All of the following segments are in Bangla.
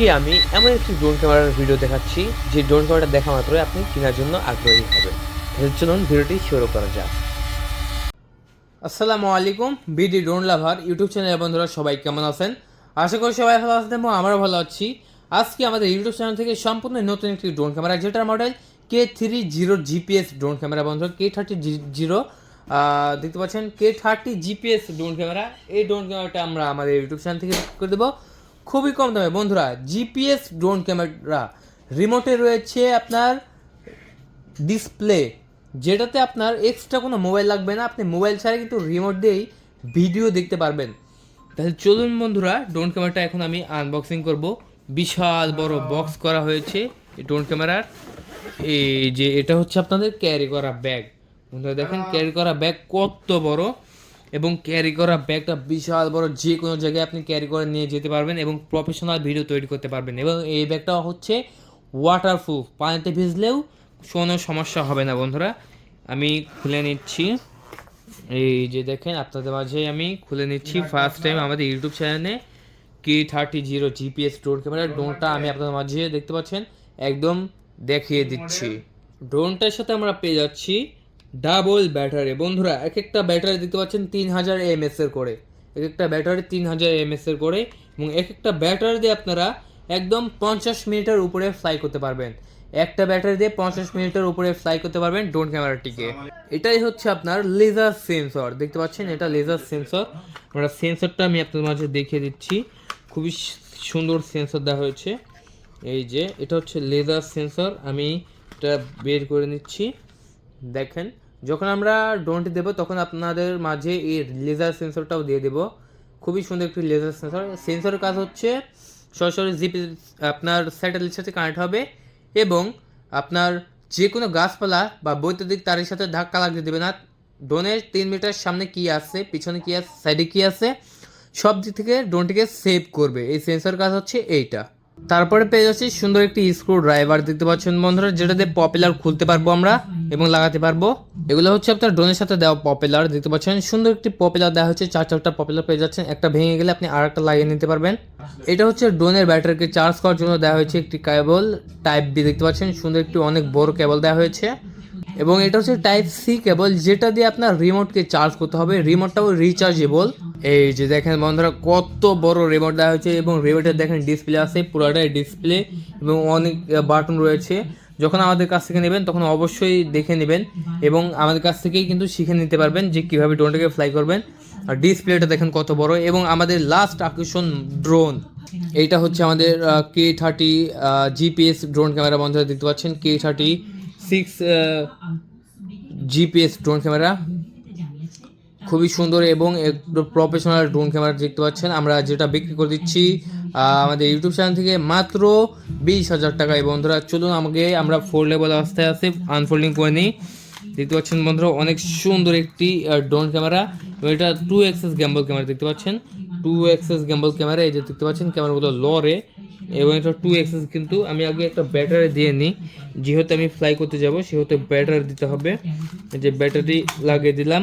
আজকে আমি এমন একটি ড্রোন ক্যামেরার ভিডিও দেখাচ্ছি, যে ড্রোন ক্যামেরাটা দেখা মাত্রই আপনি কেনার জন্য আগ্রহী হবেন। চলুন ভিডিওটি শুরু করা যাক। আসসালামু আলাইকুম, বিডি ড্রোন লাভার ইউটিউব চ্যানেলের বন্ধুরা, সবাই কেমন আছেন? আশা করি সবাই ভালো আছেন এবং আমরাও ভালো আছি। আজকে আমাদের ইউটিউব চ্যানেল থেকে সম্পূর্ণ নতুন একটি ড্রোন ক্যামেরা যেটার model K three zero GPS drone camera বন্ধুরা কে থার্টি জিরো দেখতে পাচ্ছেন K thirty GPS drone camera এই ড্রোন ক্যামেরাটা আমরা আমাদের ইউটিউব চ্যানেল থেকে করে দেবো। খুবই কম দামে। বন্ধুরা, জিপিএস ড্রোন ক্যামেরা রিমোটে রয়েছে আপনার ডিসপ্লে যেটাতে আপনার এক্সট্রা কোনো মোবাইল লাগবে না। আপনি মোবাইল ছাড়া কিন্তু রিমোট দিয়েই ভিডিও দেখতে পারবেন। তাহলে চলুন বন্ধুরা ড্রোন ক্যামেরাটা এখন আমি আনবক্সিং করব। বিশাল বড় বক্স করা হয়েছে এই ড্রোন ক্যামেরার এই যে, এটা হচ্ছে আপনাদের ক্যারি করা ব্যাগ বন্ধুরা, দেখেন ক্যারি করা ব্যাগ কত বড়। এবং ক্যারি করা ব্যাগটা বিশাল বড় যে কোনো জায়গায় আপনি ক্যারি করে নিয়ে যেতে পারবেন এবং প্রফেশনাল ভিডিও তৈরি করতে পারবেন এবং এই ব্যাগটা হচ্ছে ওয়াটারপ্রুফ পানিতে ভিজলেও কোনো সমস্যা হবে না বন্ধুরা। আমি খুলে নিচ্ছি। এই যে দেখেন আপনাদের মাঝে আমি খুলে নিচ্ছি ফার্স্ট টাইম আমাদের ইউটিউব চ্যানেলে K thirty zero GPS drone camera ড্রোনটা আমি আপনাদের মাঝে দেখতে পাচ্ছেন একদম দেখিয়ে দিচ্ছি। ড্রোনটার সাথে আমরা পেয়ে যাচ্ছি ডাবল ব্যাটারি। বন্ধুরা এক একটা ব্যাটারি দেখতে পাচ্ছেন তিন হাজার এমএস এর করে। এক একটা ব্যাটারি তিন হাজার এমএস এর করে এবং এক একটা ব্যাটারি দিয়ে আপনারা একদম পঞ্চাশ মিনিটের উপরে ফ্লাই করতে পারবেন। একটা ব্যাটারি দিয়ে পঞ্চাশ মিনিটের উপরে ফ্লাই করতে পারবেন ড্রোন ক্যামেরাটিকে এটাই হচ্ছে আপনার লেজার সেন্সর দেখতে পাচ্ছেন এটা লেজার সেন্সর আমরা সেন্সরটা আমি আপনাদের মাঝে দেখিয়ে দিচ্ছি। খুবই সুন্দর সেন্সর দেওয়া হয়েছে। এই যে, এটা হচ্ছে লেজার সেন্সর আমি এটা বের করে নিচ্ছি। দেখেন, যখন আমরা ড্রোনটি দেবো, তখন আপনাদের মাঝে এই লেজার সেন্সরটাও দিয়ে দেবো। খুবই সুন্দর একটি লেজার সেন্সর সেন্সরের কাজ হচ্ছে, সরাসরি জিপি আপনার স্যাটেলাইটের সাথে কানেক্ট হবে এবং আপনার যে কোনো গাছপালা বা বৈদ্যুতিক তারের সাথে ধাক্কা লাগতে দেবে না। ড্রোনের তিন মিটার সামনে কি আছে, পিছনে কি আছে সাইডে কি আছে, সব দিক থেকে ড্রোনটিকে সেভ করবে। এই সেন্সর কাজ হচ্ছে এইটা। তারপরে পেয়ে যাচ্ছি সুন্দর একটি স্ক্রু ড্রাইভার দেখতে পাচ্ছেন বন্ধুরা, যেটা দিয়ে পপুলার খুলতে পারব আমরা এবং লাগাতে পারব। এগুলো হচ্ছে আপনার ড্রোনের সাথে দেওয়া পপুলার দেখতে পাচ্ছেন সুন্দর একটি পপুলার দেওয়া হচ্ছে চার চারটা পপুলার পেয়ে যাচ্ছেন, একটা ভেঙে গেলে আপনি আর একটা লাগিয়ে নিতে পারবেন। এটা হচ্ছে ড্রোনের ব্যাটারিকে চার্জ করার জন্য দেওয়া হয়েছে একটি কেবল টাইপ বি দেখতে পাচ্ছেন সুন্দর একটি অনেক বড় কেবল দেওয়া হয়েছে। এবং এটা হচ্ছে টাইপ সি কেবল যেটা দিয়ে আপনার রিমোটকে চার্জ করতে হবে রিমোটটাও রিচার্জেবল এই যে দেখেন বন্ধুরা, কত বড় রিমোট দেওয়া হয়েছে এবং রিমোটের দেখেন ডিসপ্লে আছে, পুরোটাই ডিসপ্লে এবং অনেক বাটন রয়েছে। যখন আমাদের কাছ থেকে নেবেন, তখন অবশ্যই দেখে নেবেন এবং আমাদের কাছ থেকেই কিন্তু শিখে নিতে পারবেন যে কীভাবে ড্রোনটাকে ফ্লাই করবেন। আর ডিসপ্লেটা দেখেন কত বড় এবং আমাদের লাস্ট আকর্ষণ ড্রোন এইটা হচ্ছে আমাদের K thirty GPS drone camera বন্ধুরা দেখতে পাচ্ছেন K thirty six GPS drone camera খুবই সুন্দর এবং একটু প্রফেশনাল ড্রোন ক্যামেরা দেখতে পাচ্ছেন। আমরা যেটা বিক্রি করে দিচ্ছি আমাদের ইউটিউব চ্যানেল থেকে মাত্র বিশ হাজার টাকা। টাকায় বন্ধুরা, চলুন আমাকে, আমরা লেভেল অবস্থায় আছে আনফোল্ডিং করে নিই। দেখতে পাচ্ছেন বন্ধুরা, অনেক সুন্দর একটি ড্রোন ক্যামেরা এটা টু এক্সেস গ্যাম্বল ক্যামেরা দেখতে পাচ্ছেন। টু এক্সেস গ্যাম্বল ক্যামেরা এই যে দেখতে পাচ্ছেন ক্যামেরাগুলো লরে। এবং এটা টু এক্সেস কিন্তু আমি আগে একটা ব্যাটারি দিয়ে নিই। যেহেতু আমি ফ্লাই করতে যাব, সেহেতু ব্যাটারি দিতে হবে। যে ব্যাটারি লাগিয়ে দিলাম।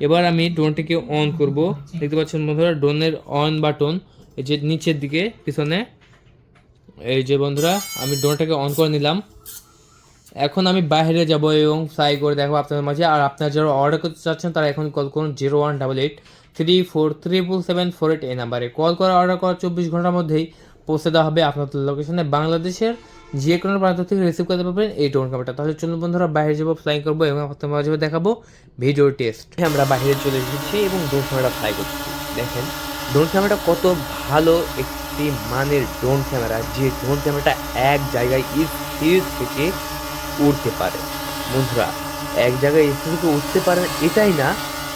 এবার আমি ড্রোনটিকে অন করব। দেখতে পাচ্ছেন বন্ধুরা ড্রোনের অন বাটন এই যে নিচের দিকে, পিছনে। এই যে বন্ধুরা, আমি ড্রোনটাকে অন করে নিলাম। এখন আমি বাইরে যাব এবং ফ্লাই করে দেখো আপনাদের মাঝে। আর আপনারা যারা অর্ডার করতে চাচ্ছেন, তারা এখন কল করুন zero one double eight three four triple seven four eight এই নাম্বারে কল করে অর্ডার করার চব্বিশ ঘণ্টার মধ্যেই পৌঁছে দেওয়া হবে আপনাদের লোকেশনে বাংলাদেশের যে কোনো প্রান্ত থেকে রিসিভ করতে পারবেন এই ড্রোন ক্যামেরাটা তাহলে চলুন বন্ধুরা, বাইরে যাব ফ্লাই করব এবং আপনাদের মাঝে দেখাবো ভিডিও টেস্ট আমরা বাইরে চলে এসেছি এবং ড্রোন ক্যামেরা ফ্লাই করছি। দেখেন ড্রোন ক্যামেরাটা কত ভালো একটি মানের ড্রোন ক্যামেরা যে ড্রোন ক্যামেরাটা এক জায়গায় স্থির থেকে উঠতে পারে। বন্ধুরা, এক জায়গায় স্থির থেকে উঠতে পারে এটাই না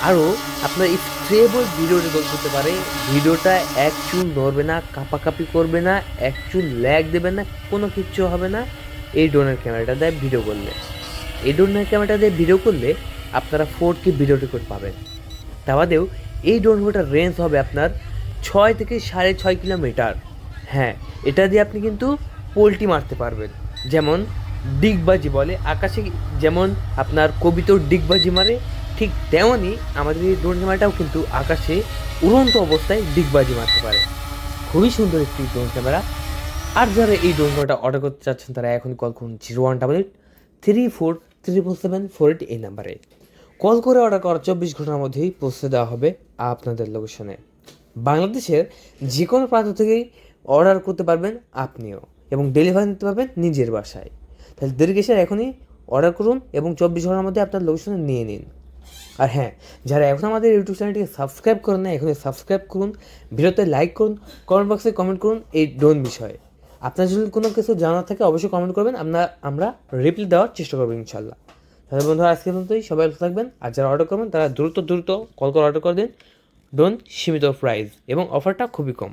আরও আপনার স্ট্রেবল ভিডিও রেকর্ড করতে পারে। ভিডিওটা এক চুল নড়বে না, কাঁপাকাঁপি করবে না, এক চুল ল্যাগ দেবে না, কোনো কিচ্ছু হবে না। এই ড্রোনের ক্যামেরাটা দেয় ভিডিও করলে। এই ড্রোনের ক্যামেরাটা দিয়ে ভিডিও করলে আপনারা ফোর কে ভিডিও রেকর্ড পাবেন। তা বাদেও এই ড্রোনগুলোটার রেঞ্জ হবে আপনার ছয় থেকে সাড়ে ছয় কিলোমিটার হ্যাঁ এটা দিয়ে আপনি কিন্তু পোলট্রি মারতে পারবেন। যেমন ডিগবাজি বলে, আকাশে যেমন আপনার কবিতর ডিগবাজি মারে ঠিক তেমনই আমাদের এই ড্রোন কিন্তু আকাশে উড়ন্ত অবস্থায় ডিগবাজি মারতে পারে। খুবই সুন্দর একটি ড্রোন ক্যামেরা আর যারা এই ড্রোন ক্যামেরাটা অর্ডার করতে চাচ্ছেন, তারা এখন কল করুন zero one double eight three four triple seven four eight এই নাম্বারে। কল করে অর্ডার করার চব্বিশ ঘণ্টার মধ্যেই পৌঁছে দেওয়া হবে আপনাদের লোকেশনে বাংলাদেশের যে কোনো প্রান্ত থেকেই অর্ডার করতে পারবেন আপনিও এবং ডেলিভারি নিতে পারবেন নিজের বাসায়। তাহলে দেরি এখনই অর্ডার করুন এবং চব্বিশ ঘণ্টার মধ্যে আপনার লোকেশনে নিয়ে নিন। আর হ্যাঁ যারা এখন আমাদের ইউটিউব চ্যানেলটিকে সাবস্ক্রাইব করেন না এখনই সাবস্ক্রাইব করুন, ভিডিওতে লাইক করুন কমেন্ট বক্সে কমেন্ট করুন এই ড্রোন বিষয়ে। আপনার যদি কোনো কিছু জানার থাকে, অবশ্যই কমেন্ট করবেন, আমরা আমরা রিপ্লাই দেওয়ার চেষ্টা করব ইনশাল্লাহ তাহলে বন্ধুরা, আজকে পর্যন্তই, সবাই ভালো থাকবেন, আর যারা অর্ডার করবেন, তারা দ্রুত দ্রুত কল করে অর্ডার করে দিন। ড্রোন সীমিত প্রাইস এবং অফারটা খুবই কম।